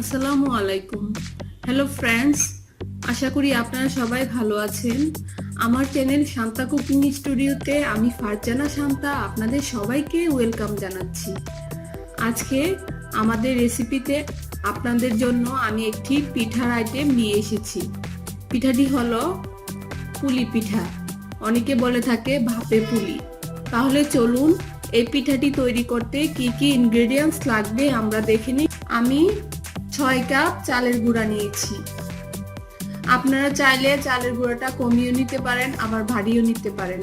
আসসালামু আলাইকুম। Hello friends আশা করি আপনারা সবাই ভালো আছেন। আমার চ্যানেল শান্তা কুকিং স্টুডিওতে আমি ফারজানা শান্তা আপনাদের সবাইকে ওয়েলকাম জানাচ্ছি। আজকে আমাদের রেসিপিতে আপনাদের জন্য আমি একটি পিঠার আইটেম নিয়ে এসেছি। পিঠাটি হলো পুলি পিঠা। অনেকে বলে থাকে ভাপে পুলি। তাহলে চলুন এই পিঠাটি তৈরি করতে কি কি ইনগ্রেডিয়েন্টস লাগবে আমরা দেখে নিই। আমি ছয় কাপ চালের গুঁড়া নিয়েছি। আপনারা চাইলে চালের গুঁড়াটা কমিয়েও নিতে পারেন, আবার ভারীও নিতে পারেন।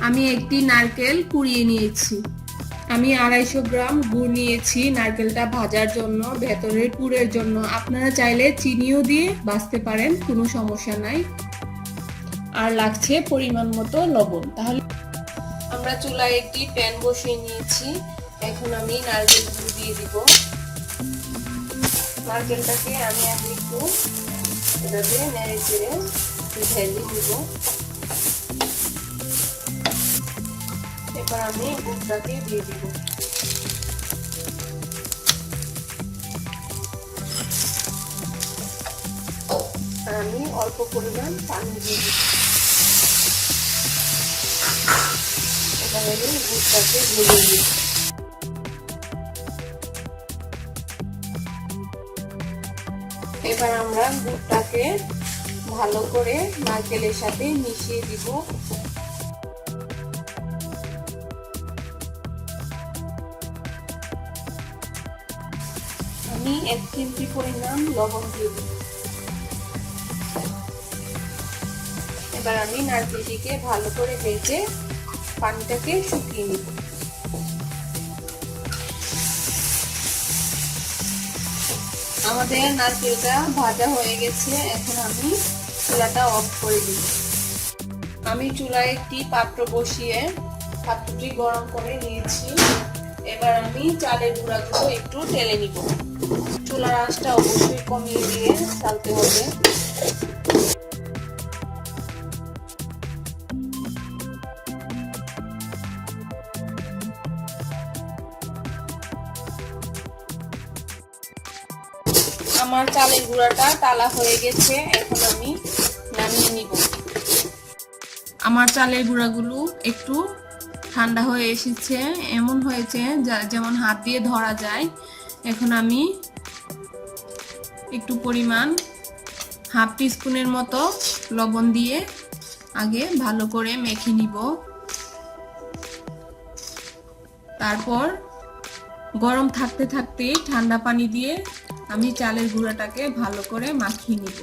আমি একটি নারকেল কুড়িয়ে নিয়েছি। আমি আড়াইশো গ্রাম গুড় নিয়েছি, নারকেলটা ভাজার জন্য, ভেতরের পুরের জন্য। আপনারা চাইলে চিনিও দিয়ে বাঁচতে পারেন, কোনো সমস্যা নাই। আর লাগছে পরিমাণ মতো লবণ। তাহলে আমরা চুলায় একটি প্যান বসিয়ে নিয়েছি। এখন আমি নারকেল গুঁড়ো দিয়ে দিব। নারকেলটাকে আমি এখন একটু এভাবে নেড়ে চেড়ে ঢেলে নিব এবার আমি গুড়টাকে দিয়ে দিব। আমি অল্প পরিমাণ পানি দিয়ে দিব। এবার আমি গুড়টাকে ভেজে দিব এবার আমরা গুড়টাকে ভালো করে নারকেলের সাথে মিশিয়ে দিব। আমি এক চিমটি পরিমাণ লবণ দিয়ে দিব এবার আমি নারকেলটিকে ভালো করে ভেজে পানিটাকে শুকিয়ে নিব। আমাদের নারকেলটা ভাজা হয়ে গেছে, এখন আমি চুলাটা অফ করে দিই। আমি চুলায় একটি পাত্র বসিয়ে পাত্রটি গরম করে নিয়েছি। এবার আমি চালের গুঁড়াগুলো একটু ঢেলে নিব। চুলার আঁচটা অবশ্যই কমিয়ে দিয়ে চালতে হবে। আমার চালের গুঁড়াটা তালা হয়ে গেছে, এখন আমি নামিয়ে নিব। আমার চালের গুঁড়াগুলো একটু ঠান্ডা হয়ে এসেছে, এমন হয়েছে যেমন হাত দিয়ে ধরা যায়। এখন আমি একটু পরিমাণ হাফ টিস্পুনের মতো লবণ দিয়ে আগে ভালো করে মেখে নিব। তারপর গরম থাকতে থাকতে ঠান্ডা পানি দিয়ে আমি চালের গুঁড়াটাকে ভালো করে মাখিয়ে নিব।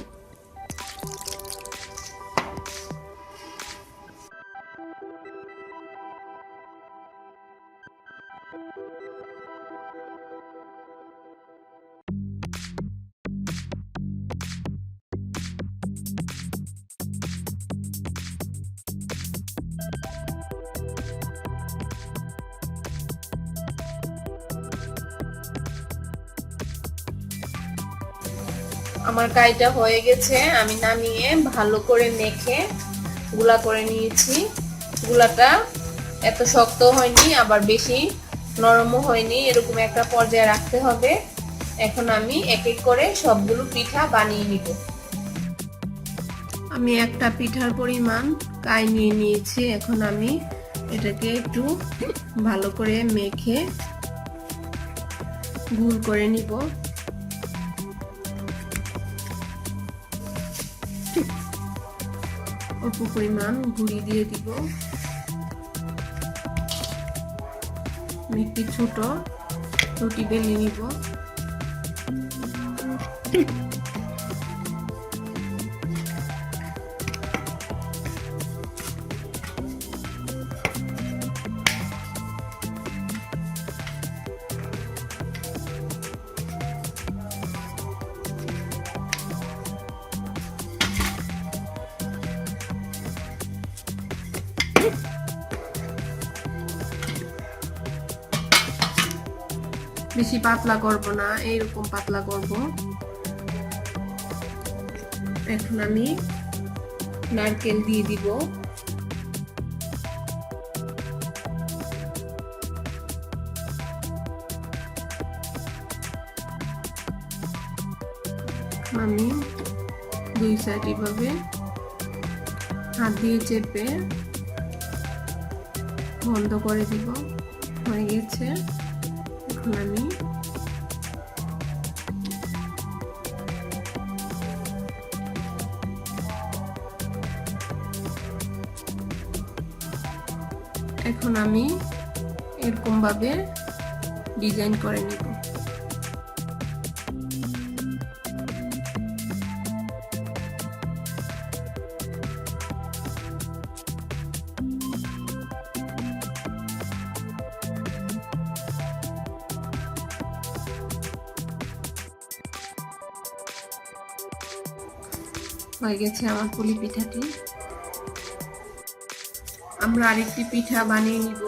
আমার কাইটা হয়ে গেছে, আমি নামিয়ে ভালো করে মেখে গুলা করে নিয়েছি। গুলাটা এত শক্ত হয়নি, আবার বেশি নরমও হয়নি, এরকম একটা পর্যায়ে রাখতে হবে। এখন আমি এক এক করে সবগুলো পিঠা বানিয়ে নিব। আমি একটা পিঠার পরিমাণ কাই নিয়ে নিয়েছি, এখন আমি এটাকে একটু ভালো করে মেখে গুল করে নিব। অল্প পরিমাণ গুঁড়ি দিয়ে দিব। একটি ছোট রুটি বেলে নিব। বেশি পাতলা করব না, এইরকম পাতলা করব। এখন আমি নারকেল দিয়ে দিব। আমি দুই সাইড এভাবে হাত দিয়ে চেপে বন্ধ করে দিব, হয়ে গেছে। এখন আমি এখন আমি এরকমভাবে ডিজাইন করে নিব। হয়ে গেছে আমার পুলি পিঠাটি। আমরা আরেকটি পিঠা বানিয়ে নিব।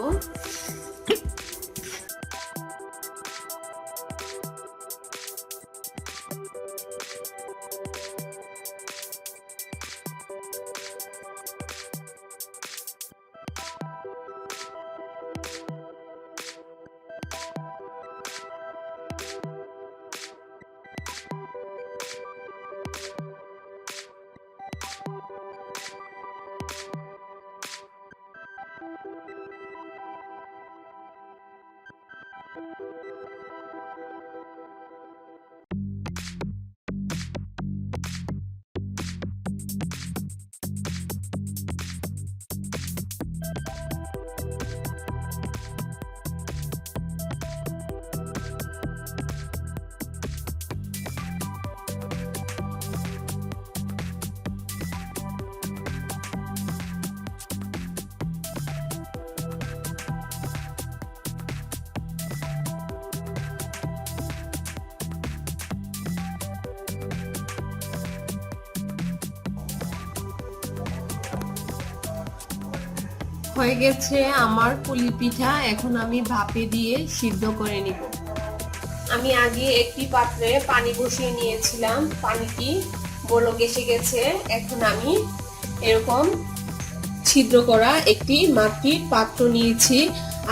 হয়ে গেছে আমার পুলি পিঠা, এখন আমি ভাপে দিয়ে সিদ্ধ করে নিব। আমি আগে একটি পাত্রে পানি বসিয়ে নিয়েছিলাম পানিটি বলক এসে গেছে। এখন আমি এরকম ছিদ্র করা একটি মাটির পাত্র নিয়েছি।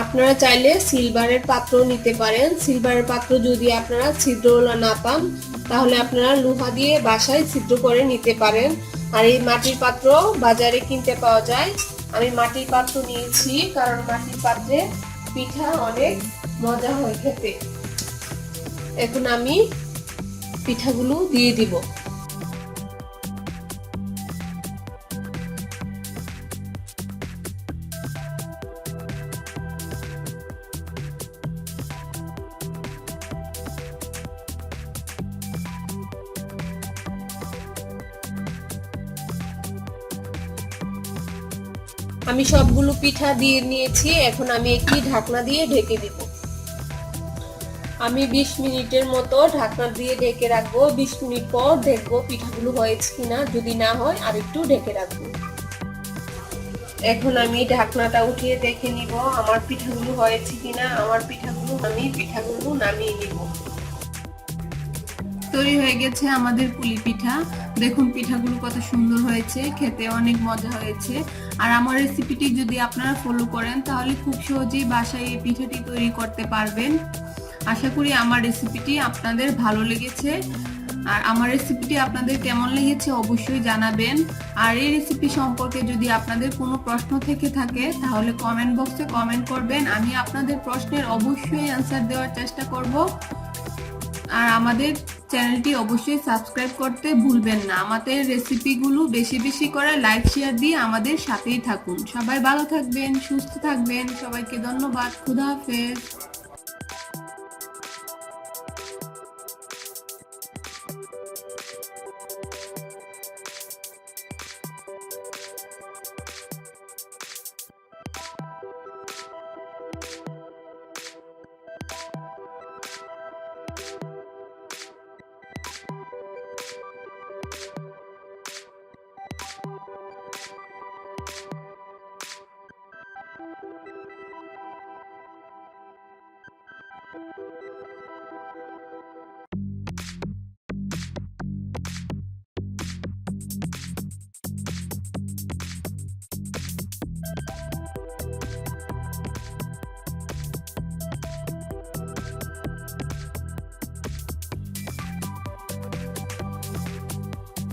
আপনারা চাইলে সিলভারের পাত্র নিতে পারেন। সিলভারের পাত্র যদি আপনারা ছিদ্র না পান, তাহলে আপনারা লোহা দিয়ে বাসায় ছিদ্র করে নিতে পারেন। আর এই মাটির পাত্র বাজারে কিনতে পাওয়া যায়। আমি মাটির পাত্র নিয়েছি, কারণ মাটির পাত্রে পিঠা অনেক মজা হয়ে খেতে। এখন আমি পিঠাগুলো দিয়ে দিব। আমি সবগুলো পিঠা দিয়ে নিয়েছি, এখন আমি একটি ঢাকনা দিয়ে ঢেকে দিব। আমি 20 মিনিটের মতো ঢাকনা দিয়ে ঢেকে রাখব 20 মিনিট পর দেখব পিঠাগুলো হয়েছে কিনা, যদি না হয় আর একটু ঢেকে রাখব। এখন আমি ঢাকনাটা উঠিয়ে দেখে নিব, আমার পিঠাগুলো হয়েছে কিনা, আমার পিঠাগুলো, আমি পিঠাগুলো নামিয়ে নিব। তৈরি হয়ে গেছে আমাদের পুলি পিঠা। দেখুন পিঠাগুলো কত সুন্দর হয়েছে, খেতে অনেক মজা হয়েছে। আর আমার রেসিপিটি যদি আপনারা ফলো করেন, তাহলে খুব সহজেই বাসায় এই পিঠাটি তৈরি করতে পারবেন। আশা করি আমার রেসিপিটি আপনাদের ভালো লেগেছে। আর আমার রেসিপিটি আপনাদের কেমন লেগেছে অবশ্যই জানাবেন। আর এই রেসিপি সম্পর্কে যদি আপনাদের কোনো প্রশ্ন থেকে থাকে, তাহলে কমেন্ট বক্সে কমেন্ট করবেন। আমি আপনাদের প্রশ্নের অবশ্যই অ্যান্সার দেওয়ার চেষ্টা করব। আর আমাদের চ্যানেলটি অবশ্যই সাবস্ক্রাইব করতে ভুলবেন না। আমাদের রেসিপিগুলো বেশি বেশি করে লাইক, শেয়ার দিয়ে আমাদের সাথেই থাকুন। সবাই ভালো থাকবেন, সুস্থ থাকবেন। সবাইকে ধন্যবাদ। খুদা হাফেজ।